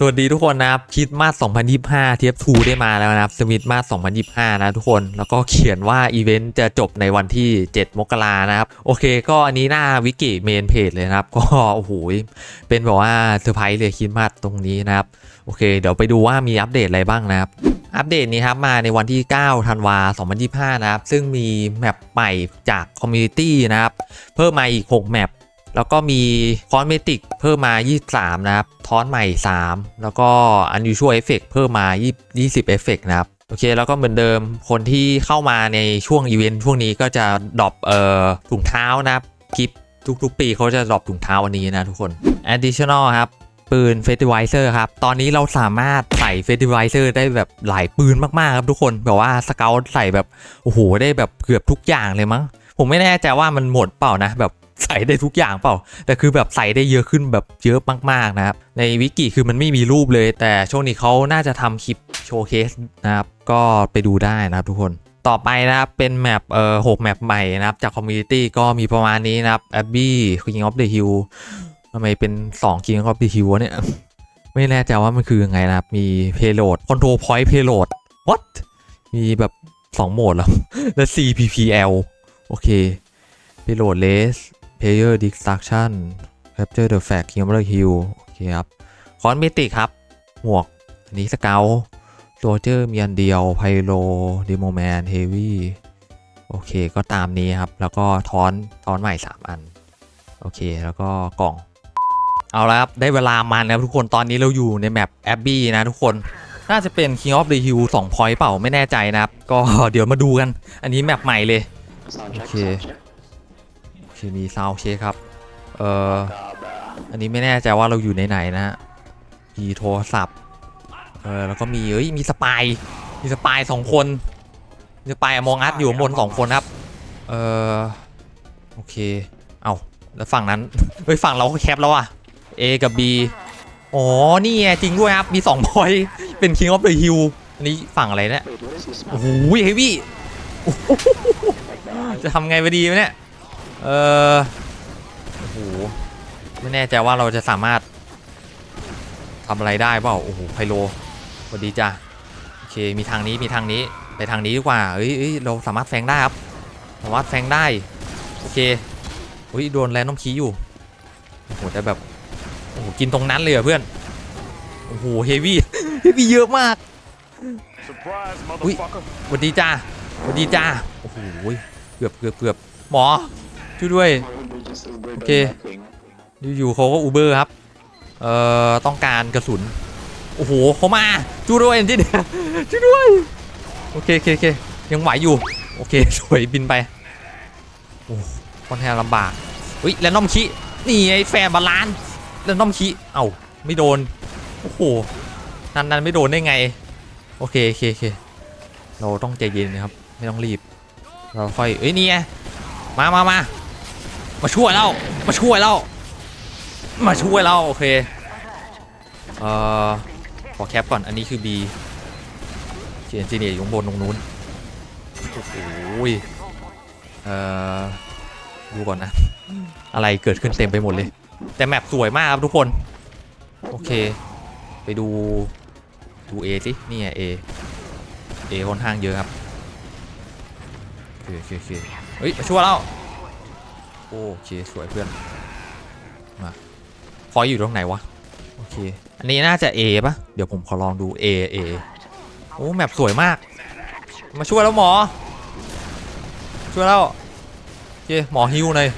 สวัสดีทุกคนนะครับคริดมาส2025 เทียบทูได้มาแล้วนะครับสมิธมาส2025 นะทุกคนแล้วก็เขียนว่าอีเวนต์จะจบในวันที่ 7 มกรานะครับ โอเค ก็อันนี้หน้าวิกิเมนเพจเลยนะครับ ก็โอ้โหเป็นแบบว่าเซอร์ไพรส์เลยคริดมาสตรงนี้นะครับ โอเค เดี๋ยวไปดูว่ามีอัปเดตอะไรบ้างนะครับอัปเดตนี้ครับมาในวันที่ 9 ธันวา 2025 นะครับ ซึ่งมีแมปใหม่จากคอมมูนิตี้นะครับ เพิ่มมาอีก 6 แมป แล้วก็มีคอนเมติกเพิ่มมา 23 นะครับ ทอนใหม่ 3 แล้วก็ unusual effect เพิ่มมา 20 20 effect นะครับ โอเค แล้วก็เหมือนเดิมคนที่เข้ามาในช่วงอีเวนต์ช่วงนี้ก็จะดรอปเอ่อถุงเท้านะครับคลิปทุกๆ ปีเขาจะดรอปถุงเท้าวันนี้นะทุกคน additional ครับปืน f e s t i v i z e r ครับ ตอนนี้เราสามารถใส่ f e s t i v i z e r ได้แบบหลายปืนมากๆครับทุกคน แบบว่าสเกลใส่แบบ โอ้โห ได้แบบเกือบทุกอย่างเลยมั้ง ผมไม่แน่ใจว่ามันหมดเปล่านะ แบบ ใส่ได้ทุกอย่างเปล่า แต่คือแบบใส่ได้เยอะขึ้นแบบเยอะมากๆนะครับ ในวิกิคือมันไม่มีรูปเลย แต่ช่วงนี้เขาน่าจะทำคลิปโชว์เคสนะครับ ก็ไปดูได้นะครับทุกคนต่อไปนะครับ เป็นแมปเอ่อหกแมปใหม่นะครับ จากคอมมูนิตี้ก็มีประมาณนี้นะครับ Abbey King of the Hill ทำไมเป็น2 King of the Hill เนี่ย ไม่แน่ใจว่ามันคือยังไงนะครับ มี Payload Control Point Payload What มีแบบ 2 โหมดเหรอและ CPPL โอเค Payload Race Player Destruction Capture the Flag King of the Hill โอเคครับคอนเมติกครับ หมวก อันนี้สเกลโซเจอร์มีอันเดียวไพโลด e โมแมนเฮวี่โอเคก็ตามนี้ครับ แล้วก็ทอนทอนใหม่ 3 อัน โอเคแล้วก็กล่อง เอาละครับ ได้เวลามันแล้วทุกคนตอนนี้เราอยู่ในแมปแอบบี้นะทุกคนน่าจะเป็น King of the Hill 2 point เปล่าไม่แน่ใจนะครับ ก็เดี๋ยวมาดูกัน อันนี้แมปใหม่เลย Sound check, Okay. sound check. โอเค มีซาวเชคครับ เอ่อ อันนี้ไม่แน่ใจว่าเราอยู่ในไหนนะฮะ มีโทรศัพท์ เออแล้วก็มีเอ้ย มีสปาย มีสปายสองคนมีสปายมองอัดอยู่ข้างบนสองคนครับ เออโอเค เอาแล้วฝั่งนั้น เฮ้ย ฝั่งเราก็แคปแล้วอะ A กับ B อ๋อ นี่ไงจริงด้วยครับ มี2พอยต์เป็น King of the Hill อันนี้ฝั่งอะไรเนี่ย Wait, what is this โอ้ map? โหเฮฟวี่จะทำไงไปดีวะเนี่ย เออโอ้โหไม่แน่ใจว่าเราจะสามารถทำอะไรได้เปล่าโอ้โหไพโลสวัสดีจ้ะโอเคมีทางนี้มีทางนี้ไปทางนี้ดีกว่าเอ้ยเอ้ยเราสามารถแฟงได้ครับสามารถแฟงได้โอเคอุ้ยโดนแรนน้อมคีอยู่โอ้โหแต่แบบโอ้โหกินตรงนั้นเลยเหรอเพื่อนโอ้โหเฮฟวี่เฮฟวี่เยอะมาก Surprise, Ui. motherfucker. สวัสดีจ้าสวัสดีจ้าโอ้โหเกือบเกือบเกือบหมอ ช่วยด้วย Why would they just Uber the Okay. mapping? อยู่ๆเขาก็อูเบอร์ครับ เอ่อ ต้องการกระสุน โอ้โหเขามาช่วยด้วยเอนจิเนียช่วยด้วย โอเคโอเคโอเคยังไหวอยู่ โอเคสวยบินไป โอ้ค่อนข้างลำบากเฮ้ยแลน้อมคินี่ไอ้แฟร์บาลานแลน้อมคิเอ้าไม่โดน โอ้โห นันนันไม่โดนได้ไง โอเคโอเคโอเคเราต้องใจเย็นนะครับ ไม่ต้องรีบ เราค่อย เอ้ยนี่ไงมามามา มาช่วยเรามาช่วยเรามาช่วยเราโอเคเอ่อขอแคปก่อนอันนี้คือ B เขียนจีเนียอยู่บนตรงนู้นโอ้โหยเอ่อดูก่อนนะ อะไรเกิดขึ้นเต็มไปหมดเลย แต่แมปสวยมากครับทุกคน โอเค ไปดูดู A สินี่ไง A A ค่อนข้างเยอะครับโอเคโอเคโอเคเฮ้ยมาช่วยเรา โอเคสวยเพื่อนมาพอยอยู่ตรงไหนวะโอเคอันนี้น่าจะ A ปะเดี๋ยวผมขอลองดู A A โอ้แมปสวยมาก มาช่วยแล้วหมอ ช่วยแล้วโอเคหมอฮิวหน่อย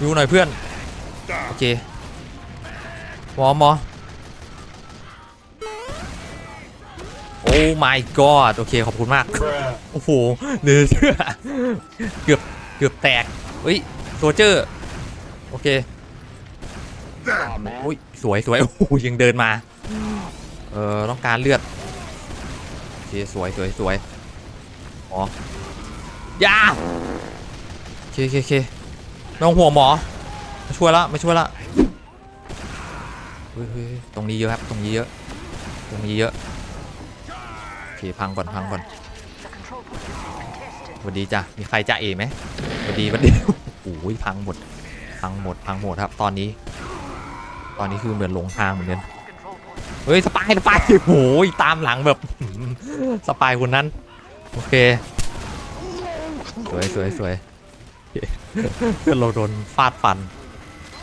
ฮิวหน่อยเพื่อนโอเคหมอหมอโอ้ my god โอเคขอบคุณมาก โอ้โหเหลือเชื่อเกือบเกือบแตก เฮ้ยโซเจอร์ โอเค Aw, man. อุ้ยสวยสวยโอ้โหยังเดินมา เออต้องการเลือดโอเคสวยสวยสวยอ๋อยาโอเคโอเคโอเคไม่ต้องห่วงหมอมาช่วยละมาช่วยละเฮ้ยเฮ้ยเฮ้ยตรงนี้เยอะครับ ตรงนี้เยอะ ตรงนี้เยอะโอเคพังก่อนพังก่อนส วัสดีจ้ะมีใครจะเอไหมสวัสดีสวัสดีโอ้ยพังหมด พังหมด พังหมดครับ ตอนนี้ ตอนนี้คือเหมือนหลงทางเหมือนกันเฮ้ยสปายสปายโอ้ยตามหลังแบบสปายคนนั้น โอเค สวยสวยสวยโอเคเพื่อนเราโดนฟาดฟัน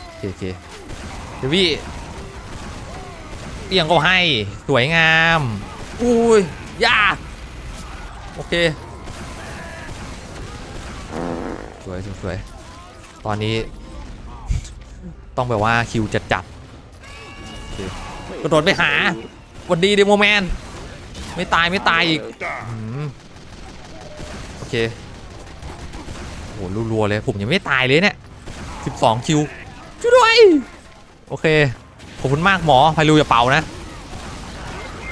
โอเคโอเคเดยววี่เปียงก็ให้ สวยงาม อุ้ยยาโอเค สวยสวยตอนนี้ ต้องแบบว่าคิวจะจัดกระโดดไปหาวันดีเดโมแมน ไม่ตายไม่ตายอีกโอเคโหรัวๆเลย ผมยังไม่ตายเลยเนี่ย12คิวช่วยด้วยโอเคขอบคุณมากหมอพายรูอย่าเป่านะ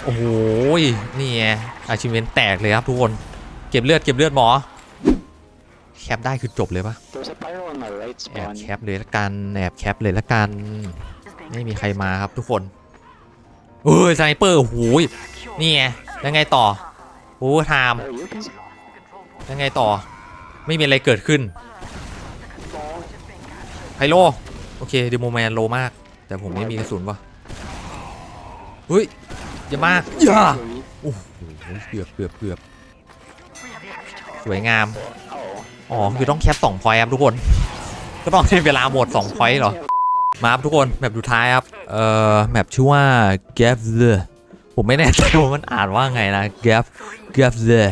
โอ้โหนี่ไงอาชิเมนแตกเลยครับทุกคน เก็บเลือดเก็บเลือดหมอ แคปได้คือจบเลยปะ There's a pyro on my right แอบ spawn. แคปเลยละกันแอบแคปเลยละกันไม่มีใครมาครับทุกคนเอ้ยสไนเปอร์โอ้โหยนี่ไงแล้วไงต่อโอ้ไทม์ Oh, you can. ยังไงต่อ ไม่มีอะไรเกิดขึ้นไพโลโอเคเดโมแมนโลมาก แต่ผมไม่มีกระสุนวะเฮ้ยอย่ามาอย่าโอ้โหเกือบเกือบเกือบสวยงาม อ๋อ คือต้องแคปสองพอยต์ครับทุกคน ก็ต้องใช้เวลาหมดสองพอยต์เหรอ มาครับทุกคนแมปสุดท้ายครับ เอ่อ แมปชื่อว่า g a p the ผมไม่แน่ใจว่ามันอ่านว่าไงนะ g a p g a p the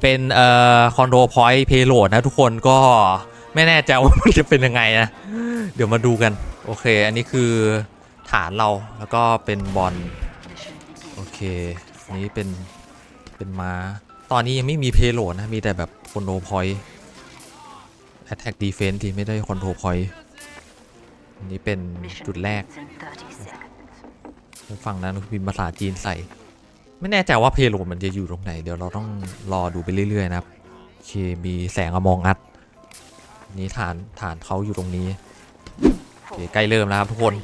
เป็นเอ่อคอนโดพอยต์เพโลดนะทุกคนก็ไม่แน่ใจว่ามันจะเป็นยังไงนะ เดี๋ยวมาดูกัน โอเค อันนี้คือฐานเราแล้วก็เป็นบอลโอเคนี้เป็นเป็นม้า ตอนนี้ยังไม่มีเพโลดนะ มีแต่แบบคอนโดพอยต์ Attack Defense ที่ไม่ได้คอนโทรพอยต์อันนี้เป็นจุดแรก ฝั่งนั้นคือพิมพ์ภาษาจีนใส่ ไม่แน่ใจว่าเพโลมันจะอยู่ตรงไหน เดี๋ยวเราต้องรอดูไปเรื่อย ๆ นะครับโอเคมีแสงอมองอัด นี่ฐานฐานเขาอยู่ตรงนี้โอเคใกล้เริ่มแล้วครับทุกคน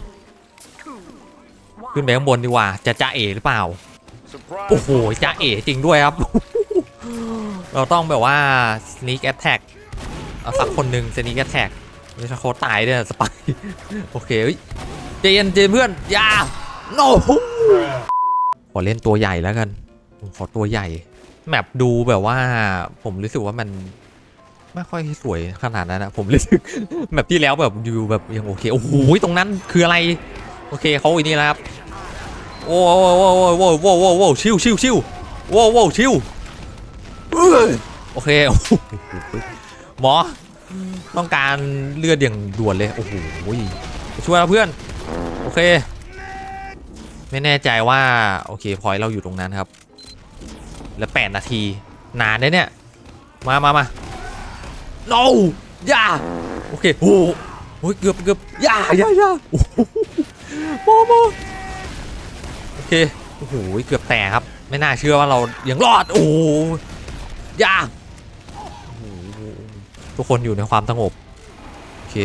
ขึ้นไปข้างบนดีกว่า จะจ้าเอหรือเปล่า Surprise. โอ้โหจ้าเอจริงด้วยครับ เราต้องแบบว่า sneak attack เอาสักคนหนึ่ง sneak attack ไม่ใช่เขาตายด้วยสไปโอเคเจนใจนเพื่อนอย่า no ขอเล่นตัวใหญ่แล้วกันผมขอตัวใหญ่ แมปดูแบบว่า ผมรู้สึกว่ามันไม่ค่อยสวยขนาดนั้นนะผมรู้สึกแมปที่แล้วแบบดูแบบยังโอเคโอ้โหตรงนั้นคืออะไร โอเคเขาอีนี่แล้วครับโอ้โหโอ้โหโอ้โหโอ้โหโอ้โหชิวชิวชิวโว้โว้ชิวเอ้ยโอเค หมอ ต้องการเลือดอย่างด่วนเลย โอ้โหช่วยเราเพื่อน โอเค ไม่แน่ใจว่า โอเคพอยเราอยู่ตรงนั้นครับ แล้วแปดนาที นานเนี่ยเนี่ยมามามา no อย่าโอเคโอ้โหเกือบเกือบอย่าอย่าอย่าโอ้โหโมโมโอเคโอ้โหเกือบแตกครับ ไม่น่าเชื่อว่าเรายังรอด โอ้หยา ทุกคนอยู่ในความสงบ โอเค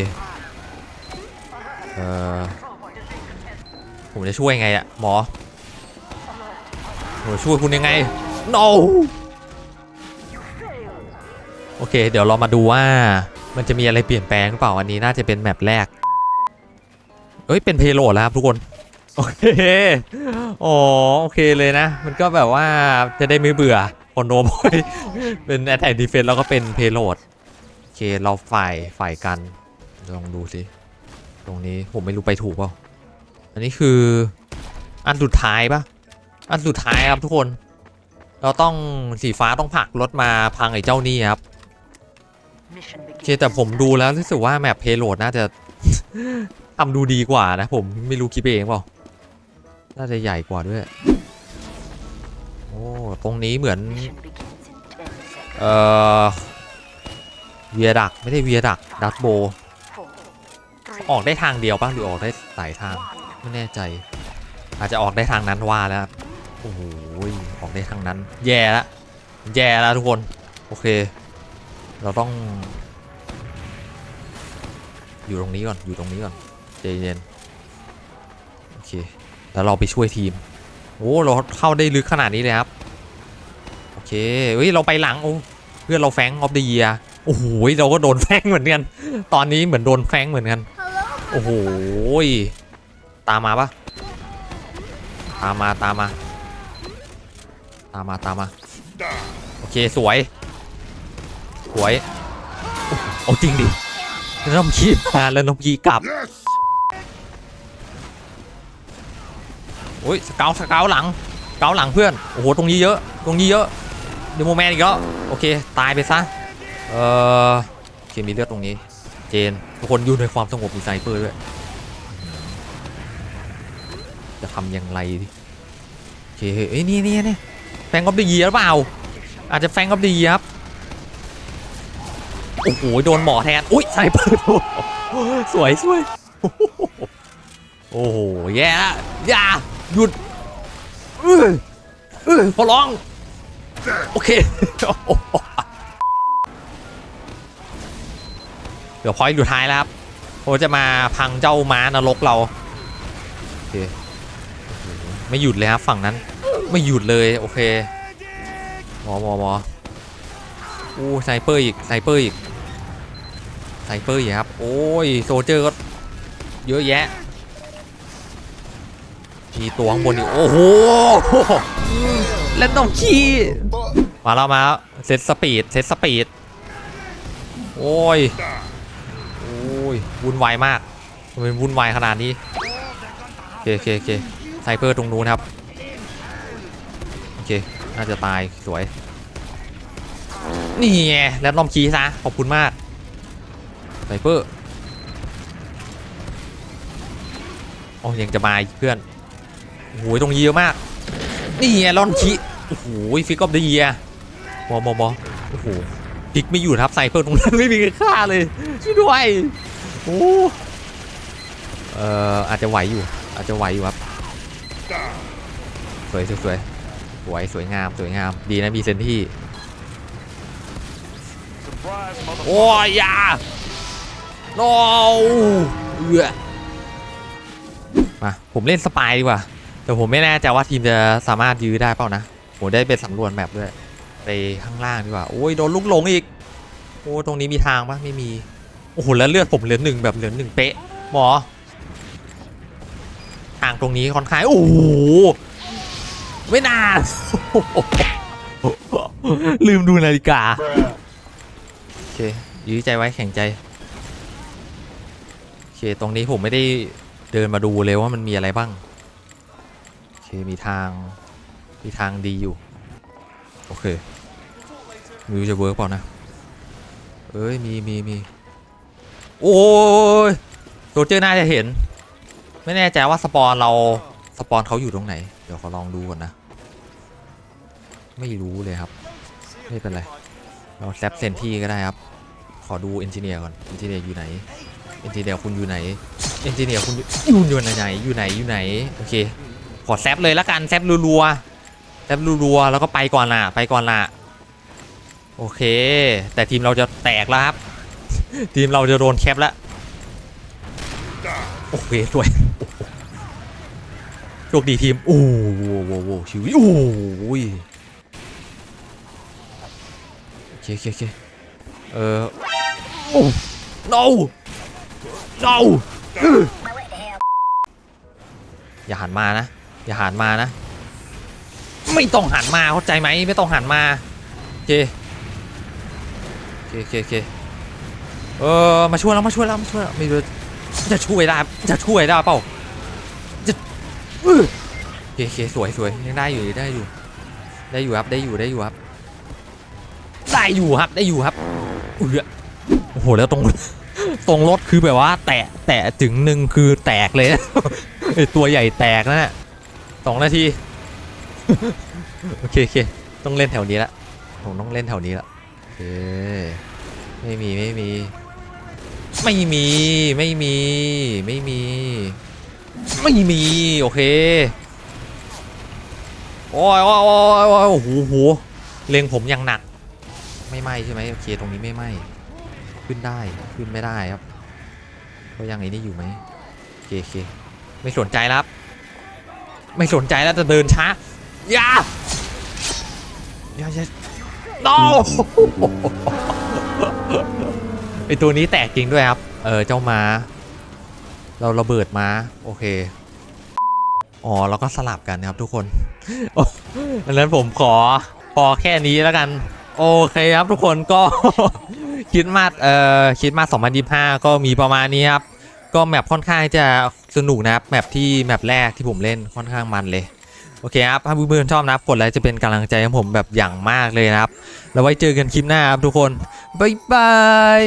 เอ่อ ผมจะช่วยไงอะหมอผมช่วยคุณยังไง no โอเค เดี๋ยวเรามาดูว่ามันจะมีอะไรเปลี่ยนแปลงหรือเปล่าอันนี้น่าจะเป็นแมปแรก เอ้ย เป็นเพโลดแล้วครับทุกคน โอเค อ๋อ โอเคเลยนะ มันก็แบบว่าจะได้ไม่เบื่อคอนโดบอยเป็นแอตแทกดีเฟนแล้วก็เป็นเพโลด เคเราฝ่ายฝ่ายกัน ลองดูสิตรงนี้ผมไม่รู้ไปถูกเปล่า อันนี้คืออันสุดท้ายปะอันสุดท้ายครับทุกคน เราต้องสีฟ้าต้องผลักรถมาพังไอ้เจ้านี่ครับโอเคแต่ผมดูแล้วรู้สึกว่าแมปเพโลดน่าจะทำดูดีกว่านะ ผมไม่รู้คิดไปเองเปล่า น่าจะใหญ่กว่าด้วย โอ้ ตรงนี้เหมือน เอ่อ เวียดักไม่ได้เวียดักดัตโบ ออกได้ทางเดียวป่ะหรือออกได้หลายทางไม่แน่ใจ อาจจะออกได้ทางนั้นว่าแล้วโอ้โหออกได้ทางนั้น แย่แล้วแย่แล้วทุกคน โอเค เราต้อง อยู่ตรงนี้ก่อนอยู่ตรงนี้ก่อนใจเย็นโอเคแล้วเราไปช่วยทีมโอ้เราเข้าได้ลึกขนาดนี้เลยครับโอเคเฮ้ยเราไปหลังโอ้เพื่อนเราแฟงออฟเดีย โอ้โหเราก็โดนแฟงเหมือนกัน ตอนนี้เหมือนโดนแฟงเหมือนกัน โอ้โหตามมาปะตามมาตามมา ตามมาตามมา โอเคสวย สวย เอาจริงดิแล้วน้ำขี้มาแล้วน้ำขี้กลับ โอ้ยสเกาสเกาหลังเกาหลังเพื่อน โอ้โหตรงนี้เยอะ ตรงนี้เยอะเดี๋ยวโมแมนอีกแล้ว โอเค ตายไปซะ เออเคมีเลือดตรงนี้ เจนทุกคนอยู่ในความสงบมีไซเปอร์ด้วย จะทำอย่างไรดิโอเคเอ้ยนี่นี่นี่แฟงกับดีเย่หรือเปล่า อาจจะแฟงกับดีเย่ครับโอ้โหโดนหมอแทน อุ้ยไซเปอร์โดนสวยสวยโอ้โหแย่ละอย่าหยุดเออเออพอร้อง โอเค เดี๋ยวพอยต์อยู่ท้ายแล้วครับโอจะมาพังเจ้าม้านรกเราโอเคโอ้โหไม่หยุดเลยครับฝั่งนั้น ไม่หยุดเลยโอเคหมอหมอหมออู้ไซเปอร์อีกไซเปอร์อีกไซเปอร์อีกครับโอ้ยโซเจอร์ก็เยอะแยะมีตัวข้างบนอีกโอ้โหเล่นต้องขี้มาแล้วมาแล้วเซตสปีดเซตสปีดโอ้ยโอ้ยวุ่นวายมากทำไมวุ่นวายขนาดนี้โอเคโอเคโอเคไซเปอร์ตรงนู้นครับโอเคน่าจะตายสวยนี่ไงแล้วลอมขี้ซะขอบคุณมากไซเปอร์โอ้ยังจะมาเพื่อนโอ้โหตรงนี้เยอะมากนี่ไงลอนคิโอ้โหฟิกออฟเดียมอมอมอโอ้โหพิกไม่อยู่ทับไซเพิ่มตรงนั้นไม่มีใครฆ่าเลยช่วยด้วย โอ้เอ่ออาจจะไหวอยู่ อาจจะไหวอยู่ครับ สวยสวยสวยสวยสวยงามสวยงาม ดีนะมีเซนที่ โอ้ยอย่าโนเอือมาผมเล่นสปายดีกว่า แต่ผมไม่แน่ใจว่าทีมจะสามารถยื้อได้เปล่านะ ผมได้ไปสำรวจแมปด้วย ไปข้างล่างดีกว่า โอ้ยโดนลูกหลงอีก โอ้ตรงนี้มีทางปะไม่มี โอ้โหแล้วเลือดผมเหลือหนึ่งแบบเหลือหนึ่งเป๊ะหมอทางตรงนี้ค่อนข้างโอ้โหไม่น่าลืมดูนาฬิกาโอเคยื้อใจไว้แข็งใจโอเคตรงนี้ผมไม่ได้เดินมาดูเลยว่ามันมีอะไรบ้างโอเคมีทางมีทางดีอยู่โอเคมิวจะเวิร์กเปล่านะเอ้ยมีมีมี โอ้ยโรเจอร์น่าจะเห็น ไม่แน่ใจว่าสปอนเราสปอนเขาอยู่ตรงไหน เดี๋ยวขอลองดูก่อนนะ ไม่รู้เลยครับ ไม่เป็นไร เราแซปเซนที่ก็ได้ครับ ขอดูเอนจิเนียร์ก่อน เอนจิเนียร์อยู่ไหน เอนจิเนียร์คุณอยู่ไหน เอนจิเนียร์คุณอยู่อยู่ไหน อยู่ไหน อยู่ไหน โอเค ขอแซปเลยละกัน แซปรัวๆ แซปรัวๆ แล้วก็ไปก่อนละไปก่อนละโอเค แต่ทีมเราจะแตกแล้วครับ ทีมเราจะโดนแคปแล้วโอเคสวยโชคดีทีมโอ้โหโอ้โหโอ้โหชิวโอ้โหโอเคโอเคโอเคเออโอ้ no no อย่าหันมานะ อย่าหันมานะ ไม่ต้องหันมาเข้าใจไหมไม่ต้องหันมาโอเคโอเคโอเค เออมาช่วยแล้วมาช่วยแล้วมาช่วยแล้วไม่รู้จะช่วยได้จะช่วยได้เปล่าจะอื้อโอเคโอเคสวยสวยยังได้อยู่ได้อยู่ ได้อยู่ครับได้อยู่ได้อยู่ครับ ได้อยู่ครับได้อยู่ครับอุ้ยโอ้โหแล้วตรงตรงรถคือแบบว่า แตะแตะถึงหนึ่งคือแตกเลยไอตัวใหญ่แตกนะฮะสองนาทีโอเคโอเคต้องเล่นแถวนี้ละผมต้องเล่นแถวนี้ละโอเคไม่มีไม่มี ไม่มีไม่มีไม่มี ไม่มี โอเค โอ้ยโอ้ยโอ้ยโอ้ยโอ้โหโหเล็งผมอย่างหนัก ไม่ไหมใช่ไหมโอเคตรงนี้ไม่ไหมขึ้นได้ขึ้นไม่ได้ครับก็ยังไอ้นี่อยู่ไหมโอเคโอเคไม่สนใจแล้วครับ ไม่สนใจแล้วจะเดินช้าอย่าอย่าอย่า no อตัวนี้แตกจริงด้วยครับ เออเจ้ามา เราระเบิดมาโอเค อ๋อแล้วก็สลับกันนะครับทุกคนดังนั้นผมขอพอแค่นี้แล้วกัน โอเคครับทุกคนก็คิดมาสเอ่อคิดมาส2025ก็มีประมาณนี้ครับ ก็แมปค่อนข้างจะสนุกนะครับแมปที่แมปแรกที่ผมเล่นค่อนข้างมันเลยโอเคครับถ้าเพื่อนๆชอบนะครับกดไลค์จะเป็นกำลังใจให้ผมแบบอย่างมากเลยนะครับ แล้วไว้เจอกันคลิปหน้าครับทุกคน บ๊ายบาย